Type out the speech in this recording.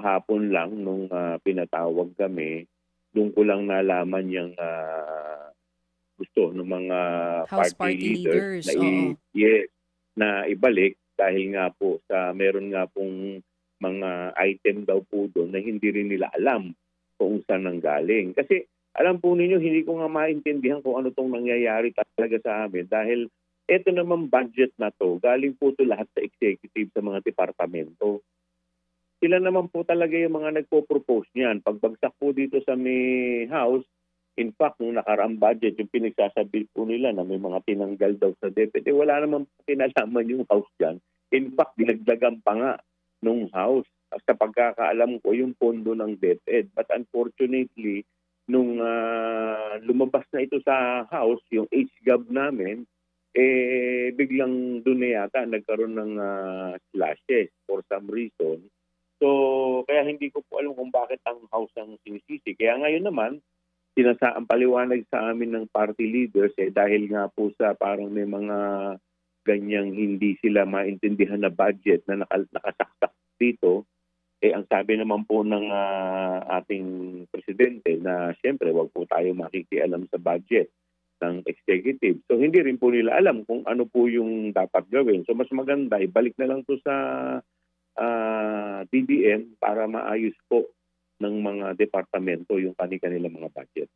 kahapon lang nung ah, pinatawag kami, doon ko lang nalaman yung ah, gusto ng mga House party, party leaders, leaders, na, i- yes, na ibalik dahil nga po sa meron nga pong mga item daw po doon na hindi rin nila alam kung saan nanggaling. Kasi alam po ninyo, hindi ko nga maintindihan kung ano tong nangyayari talaga sa amin dahil eto naman budget na to, galing po to lahat sa executive sa mga departamento. Sila naman po talaga yung mga nagpo-propose niyan. Pagbagsak po dito sa may house, in fact, nung nakaraang budget, yung pinagsasabi po nila na may mga tinanggal daw sa DepEd, eh, wala naman kinalaman yung house dyan. In fact, dinagdagan pa nga nung house. Sa pagkakaalam ko, yung pondo ng DepEd. But unfortunately, nung ah, lumabas na ito sa house, yung HGAB namin, eh biglang doon na yata nagkaroon ng ah, slashes for some reason. So, kaya hindi ko po alam kung bakit ang house ang sinisisi. Kaya ngayon naman, sinasa ang paliwanag sa amin ng party leaders eh dahil nga po sa parang may mga ganyang hindi sila maintindihan na budget na naka, nakasaksak dito, eh ang sabi naman po ng ah, ating presidente na siyempre wag po tayo makikialam sa budget ng executive. So hindi rin po nila alam kung ano po yung dapat gawin. So mas maganda, ibalik na lang to sa DBM para maayos po ng mga departamento yung kanilang mga budget.